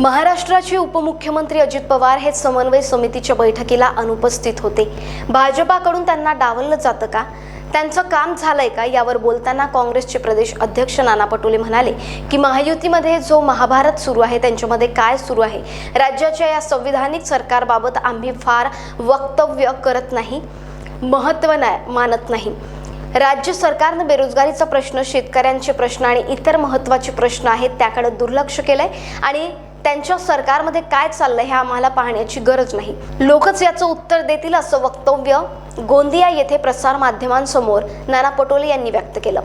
महाराष्ट्राचे उपमुख्यमंत्री अजित पवार हे समन्वय समितीच्या बैठकीला अनुपस्थित होते. भाजपाकडून त्यांना डावललं जातं का? त्यांचं काम झालंय का? यावर बोलताना काँग्रेसचे प्रदेश अध्यक्ष नाना पटोले म्हणाले की महायुतीमध्ये जो महाभारत सुरू आहे त्यांच्यामध्ये काय सुरू आहे? राज्याच्या या संविधानिक सरकारबाबत आम्ही फार वक्तव्य करत नाही महत्त्व नाही मानत नाही. राज्य सरकारनं बेरोजगारीचा प्रश्न शेतकऱ्यांचे प्रश्न आणि इतर महत्त्वाचे प्रश्न आहेत त्याकडे दुर्लक्ष केलं आहे आणि त्यांच्या सरकारमध्ये काय चाललंय हे आम्हाला पाहण्याची गरज नाही. लोकच याचं उत्तर देतील असं वक्तव्य गोंदिया येथे प्रसार माध्यमांसमोर नाना पटोले यांनी व्यक्त केलं.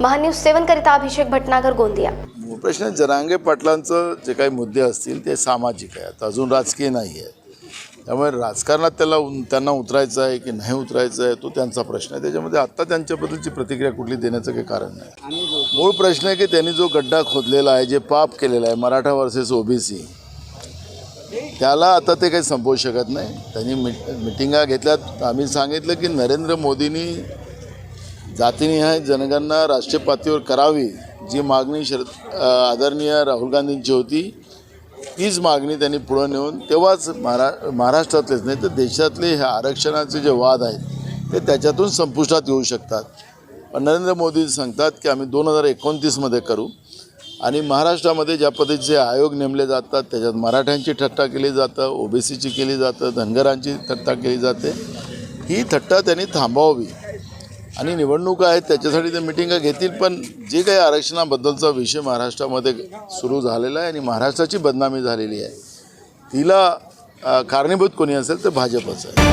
महान्यूज सेवन करिता अभिषेक भटनागर गोंदिया. प्रश्न जरांगे पाटलांचं जे काही मुद्दे असतील ते सामाजिक आहेत. अजून राजकीय नाही आहे त्यामुळे राजकारणात त्याला त्यांना उतरायचं आहे की नाही उतरायचं आहे तो त्यांचा प्रश्न आहे. त्याच्यामध्ये आत्ता त्यांच्याबद्दलची प्रतिक्रिया कुठली देण्याचं काही कारण नाही. मूळ प्रश्न आहे की त्यांनी जो गड्डा खोदलेला आहे जे पाप केलेलं आहे मराठा वर्सेस ओबीसी त्याला आता ते काही संपवू शकत नाही. त्यांनी मिट मिटिंगा घेतल्यात. आम्ही सांगितलं की नरेंद्र मोदींनी जातीनिहाय जनगणना राष्ट्रीय पातळीवर करावी जी मागणी शरद आदरणीय राहुल गांधींची होती. तीच मागणी त्यांनी पुढं नेऊन तेव्हाच महारा महाराष्ट्रातलेच नाही तर देशातले हे आरक्षणाचे जे वाद आहेत ते त्याच्यातून संपुष्टात येऊ शकतात. पण नरेंद्र मोदी सांगतात की आम्ही दोन हजार एकोणतीसमध्ये करू आणि महाराष्ट्रामध्ये ज्या पद्धतीचे आयोग नेमले जातात त्याच्यात मराठ्यांची थट्टा केली जातं ओबीसीची केली जातं धनगरांची थट्टा केली जाते ही थट्टा त्यांनी थांबवावी. आणि निवडणुका आहेत त्याच्यासाठी ते मिटिंगा घेतील पण जे काही आरक्षणाबद्दलचा विषय महाराष्ट्रामध्ये सुरू झालेला आहे आणि महाराष्ट्राची बदनामी झालेली आहे तिला कारणीभूत कोणी असेल तर भाजपच आहे.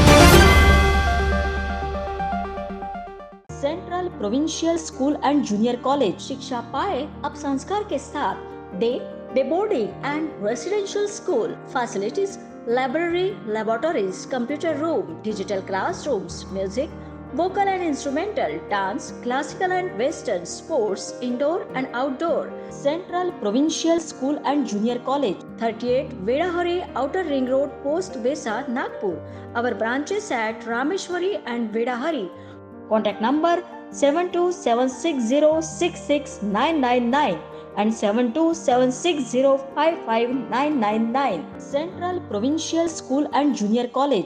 Central provincial school and junior college शिक्षा पाए अब संस्कार के साथ day day boarding and residential school facilities library laboratories computer room digital classrooms music vocal and instrumental dance classical and western sports indoor and outdoor central provincial school and junior college 38 vedahari outer ring road post besa nagpur our branches at rameshwari and vedahari Contact number 7276066999 and 7276055999. Central Provincial School and Junior College.